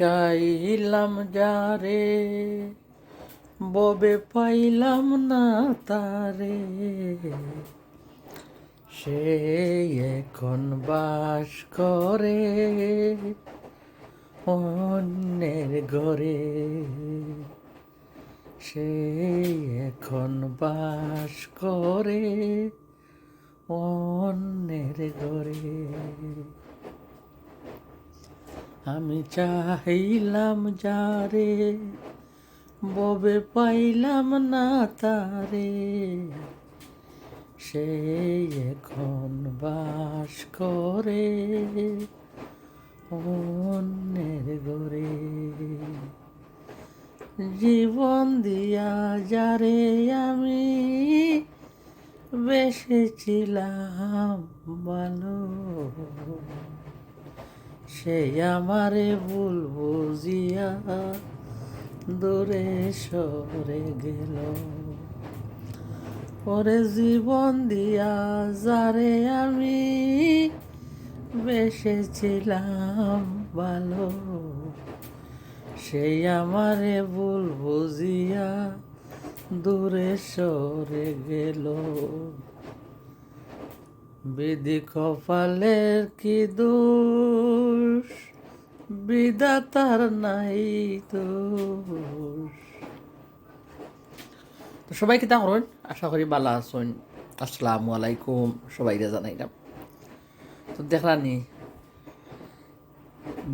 চাইলাম যারে ববে পাইলাম না তারে সে এখন বাস করে অন্যের ঘরে। সে এখন বাস করে অন্যের ঘরে। আমি চাহিলাম যারে ববে পাইলাম না তারে সে এখন বাস করে অন্যের ঘরে। জীবন দিয়া যারে আমি বেসেছিলাম ভালো সে আমারে ভুল বুঝিয়া দূরে সরে গেল। পরে জীবন দিয়া যারে আমি বেসেছিলাম ভালো সেই আমারে ভুল বুঝিয়া দূরে সরে গেল। বিধি কপালের কি দোষ? বিধাতার নাই তো সবাই কিতা করুন, আশা করি ভালো আছেন। আসসালামু আলাইকুম সবাইরে জানাইলাম। তো দেখলানি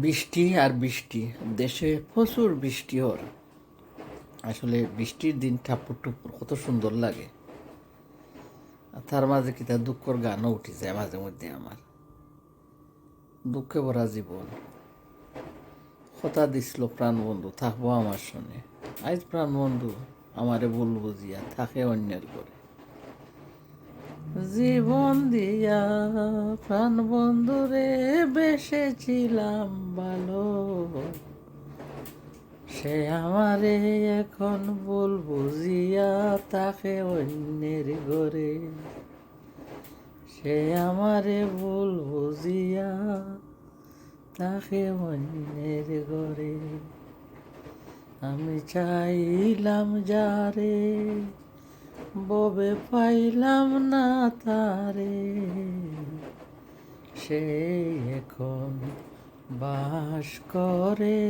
বৃষ্টি আর বৃষ্টি, দেশে প্রচুর বৃষ্টি হর আসলে বৃষ্টির দিন ঠাপুর টুপুর কত সুন্দর লাগে। তার মাঝে কিতা দুঃখর গানও উঠে যায় মাঝে মধ্যে আমার। দুঃখে ভরা জীবন। কথা দিছিল প্রাণবন্ধু থাকব আমার সঙ্গে। আজ প্রাণবন্ধু আমারে ভুল বুঝিয়া থাকে অন্যের করে জীবন দিয়া প্রাণ বন্ধুরে বেসেছিলাম ভালো। সে আমারে এখন ভুল বুঝিয়া তাকে অন্যের ঘরে। সে আমারে ভুল বুঝিয়া তাকে অন্যের ঘরে। আমি চাইলাম যারে, ববে পাইলাম না তারে। সে এখন বাস করে।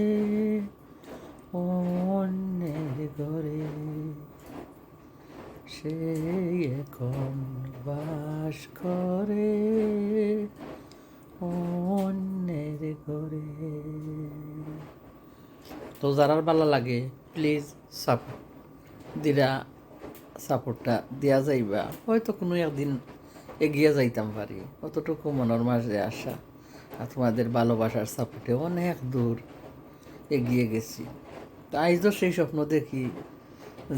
অন্যের ঘরে। সে এখন বাস করে অন্যের ঘরে। তো যারা ভালো লাগে প্লিজ সাপোর্ট দিরা সাপোর্টটা দেওয়া যাইবা। হয়তো কোনো একদিন এগিয়ে যাইতাম পারি। অতটুকু মনের মাঝে আসা আর তোমাদের ভালোবাসার সাপোর্টে অনেক দূর এগিয়ে গেছি। তো আইজও সেই স্বপ্ন দেখি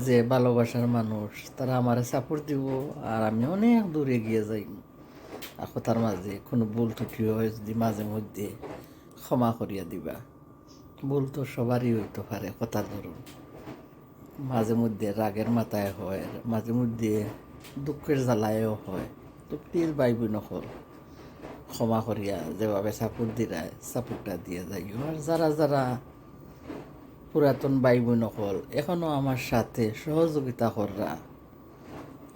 যে ভালোবাসার মানুষ, তারা আমার সাপোর্ট দিব আর আমি অনেক দূরে এগিয়ে যাই। তার মাঝে কোনো ভুল ত্রুটি হয় যদি মাঝে মধ্যে ক্ষমা করিয়া দিবা। ভুল তো সবারই হইতে পারে কথার ধরুন। মাঝে মধ্যে রাগের মাথায় হয়, মাঝে মধ্যে দুঃখের জ্বালায়ও হয়। তো প্লিজ বাইবি নকল ক্ষমা করিয়া যেভাবে সাপোর্ট দিরায় সাপোর্টটা দিয়ে যাই আর যারা যারা পুরাতন ভাই বোন নকল এখনও আমার সাথে সহযোগিতা কররা।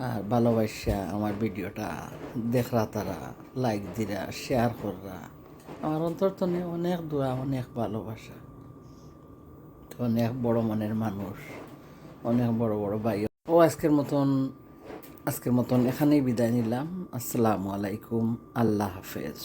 আর ভালোবাসা আমার ভিডিওটা দেখরা তারা লাইক দিরা শেয়ার কররা। আমার অন্তর্তনে অনেক দোয়া অনেক ভালোবাসা। অনেক বড় মনের মানুষ, অনেক বড় বড় ভাই। ও আজকের মতন আজকের মতন এখানেই বিদায় নিলাম। আসসালামু আলাইকুম, আল্লাহ হাফেজ।